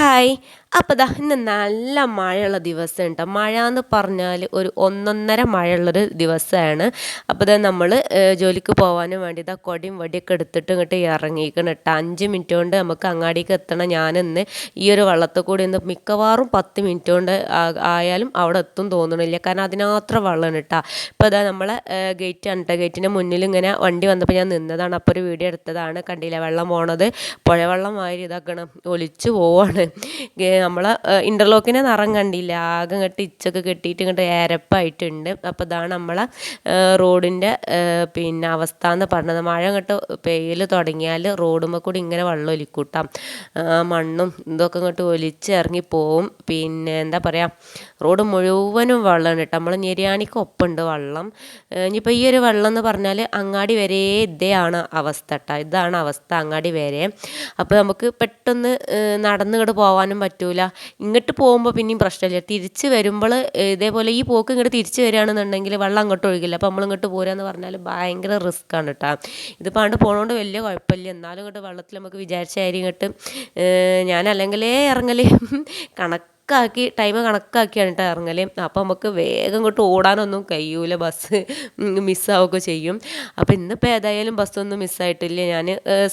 Hi. അപ്പോൾ ദാ ഇന്ന് നല്ല മഴയുള്ള ദിവസം കേട്ടോ മഴ എന്ന് പറഞ്ഞാൽ ഒരു ഒന്നൊന്നര മഴയുള്ളൊരു ദിവസമാണ് അപ്പോൾ ദാ നമ്മൾ ജോലിക്ക് പോകാനും വേണ്ടി ഇതാ കൊടിയും വടിയൊക്കെ എടുത്തിട്ട് ഇങ്ങോട്ട് ഇറങ്ങിക്കണം കേട്ടോ അഞ്ച് മിനിറ്റ് കൊണ്ട് നമുക്ക് അങ്ങാടിക്ക് എത്തണം ഞാനിന്ന്. ഈ ഒരു വള്ളത്തിൽ കൂടി ഇന്ന് മിക്കവാറും പത്ത് മിനിറ്റ് കൊണ്ട് ആയാലും അവിടെ എത്തും തോന്നണില്ല. കാരണം അതിനാത്ര വെള്ളമാണ് കേട്ടോ ഇപ്പോൾ ഇതാ നമ്മളെ ഗേറ്റ് അണ്ട ഗേറ്റിന്റെ മുന്നിൽ ഇങ്ങനെ വണ്ടി വന്നപ്പോൾ ഞാൻ നിന്നതാണ്. അപ്പോൾ ഒരു വീഡിയോ എടുത്തതാണ്. കണ്ടില്ല? വെള്ളം പോണത്. പുഴവെള്ളം മാതിരി ഇതാക്കണം. ഒലിച്ചു പോവാണ്. നമ്മളെ ഇന്റർലോക്കിനെ നിറം കണ്ടില്ല? ആകെ ഇങ്ങോട്ട് ഇച്ചൊക്കെ കെട്ടിയിട്ട് ഇങ്ങോട്ട് ഏരപ്പായിട്ടുണ്ട്. അപ്പോൾ ഇതാണ് നമ്മളെ റോഡിന്റെ പിന്നെ അവസ്ഥ എന്ന് പറഞ്ഞത്. മഴ ഇങ്ങോട്ട് പെയ്യൽ തുടങ്ങിയാൽ റോഡുമ്പോൾ കൂടി ഇങ്ങനെ വെള്ളം ഒലിക്കൂട്ടാം മണ്ണും ഇതൊക്കെ ഇങ്ങോട്ട് ഒലിച്ചിറങ്ങി പോവും. പിന്നെ എന്താ പറയുക റോഡ് മുഴുവനും വെള്ളമാണ് കേട്ടോ നമ്മൾ ഞെരിയാണിക്ക് ഒപ്പുണ്ട് വെള്ളം. ഇനിയിപ്പോൾ ഈ ഒരു വെള്ളം എന്ന് പറഞ്ഞാൽ അങ്ങാടി വരെ ഇതേയാണ് അവസ്ഥ കേട്ടോ ഇതാണ് അവസ്ഥ അങ്ങാടി വരെ. അപ്പോൾ നമുക്ക് പെട്ടെന്ന് നടന്നിങ്ങോട്ട് പോകാനും പറ്റൂല. ഇങ്ങോട്ട് പോകുമ്പോൾ പിന്നെയും പ്രശ്നമില്ല തിരിച്ച് വരുമ്പോൾ ഇതേപോലെ ഈ പോക്ക് ഇങ്ങോട്ട് തിരിച്ച് വരികയാണെന്നുണ്ടെങ്കിൽ വെള്ളം അങ്ങോട്ട് ഒഴുകില്ല. അപ്പോൾ നമ്മൾ ഇങ്ങോട്ട് പോരാന്ന് പറഞ്ഞാൽ ഭയങ്കര റിസ്ക് ആണ് കേട്ടോ ഇതിപ്പോൾ അങ്ങോട്ട് പോകണോണ്ട് വലിയ കുഴപ്പമില്ല എന്നാലും ഇങ്ങോട്ട് വെള്ളത്തിൽ നമുക്ക് വിചാരിച്ചായിരിക്കും ഇങ്ങോട്ട് ഞാൻ അല്ലെങ്കിലേ ഇറങ്ങൽ കണക്ക് കണക്കാക്കി ടൈം കണക്കാക്കിയാണ് കേട്ടോ ഇറങ്ങൽ അപ്പോൾ നമുക്ക് വേഗം ഇങ്ങോട്ട് ഓടാനൊന്നും കഴിയൂല ബസ് മിസ്സാവുകയൊക്കെ ചെയ്യും. അപ്പോൾ ഇന്നിപ്പോൾ ഏതായാലും ബസ്സൊന്നും മിസ്സായിട്ടില്ല ഞാൻ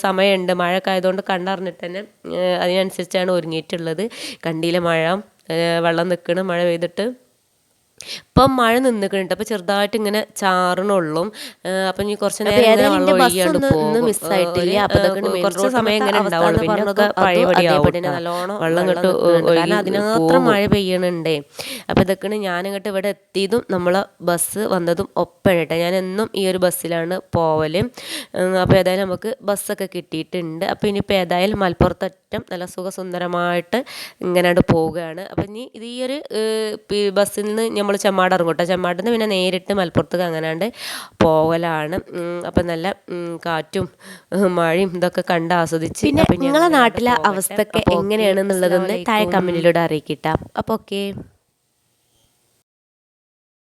സമയമുണ്ട്. മഴയൊക്കെ ആയതുകൊണ്ട് കണ്ടറിഞ്ഞിട്ട് തന്നെ അതിനനുസരിച്ചാണ് ഒരുങ്ങിയിട്ടുള്ളത്. കണ്ടിയിലെ മഴ? വെള്ളം നിൽക്കണം മഴ പെയ്തിട്ട്. ഇപ്പം മഴ നിന്നിട്ടുണ്ട്. അപ്പോൾ ചെറുതായിട്ട് ഇങ്ങനെ ചാറണുള്ളൂ അപ്പം ഇനി കുറച്ച് നേരം വെള്ളം ഒഴിയാണ്ട് പോകും. കുറച്ച് സമയം ഇങ്ങനെ ഉണ്ടാവുള്ളൂ. പിന്നെ ഒക്കെ പഴയപടിയാവും നല്ലോണം വെള്ളം ഇങ്ങോട്ട് അതിനകത്ത് മഴ പെയ്യണുണ്ടേ. അപ്പം ഇതൊക്കെയാണ് ഞാനിങ്ങോട്ട് ഇവിടെ എത്തിയതും നമ്മൾ ബസ് വന്നതും ഒപ്പഴട്ടെ ഞാൻ എന്നും ഈ ഒരു ബസ്സിലാണ് പോവൽ അപ്പോൾ ഏതായാലും നമുക്ക് ബസ്സൊക്കെ കിട്ടിയിട്ടുണ്ട്. അപ്പോൾ ഇനിയിപ്പോൾ ഏതായാലും മലപ്പുറത്തറ്റം നല്ല സുഖസുന്ദരമായിട്ട് ഇങ്ങനെ പോവുകയാണ്. അപ്പം ഇനി ഇത് ഈ ഒരു ബസ്സിൽ നിന്ന് നമ്മൾ ചെമ്മാട് ഇറങ്ങും കേട്ടോ ചെമ്മാട്ടിൽ നിന്ന് പിന്നെ നേരിട്ട് മലപ്പുറത്തേക്ക് അങ്ങനാണ്ട് പോകലാണ്. അപ്പം നല്ല കാറ്റും മഴയും ഇതൊക്കെ കണ്ട് ആസ്വദിച്ച് പിന്നെ നിങ്ങളെ നാട്ടിലെ അവസ്ഥയൊക്കെ എങ്ങനെയാണെന്നുള്ളതൊന്ന് താഴെ കമ്മിനിലൂടെ അറിയിക്കിട്ടാം. അപ്പോൾ ഓക്കെ.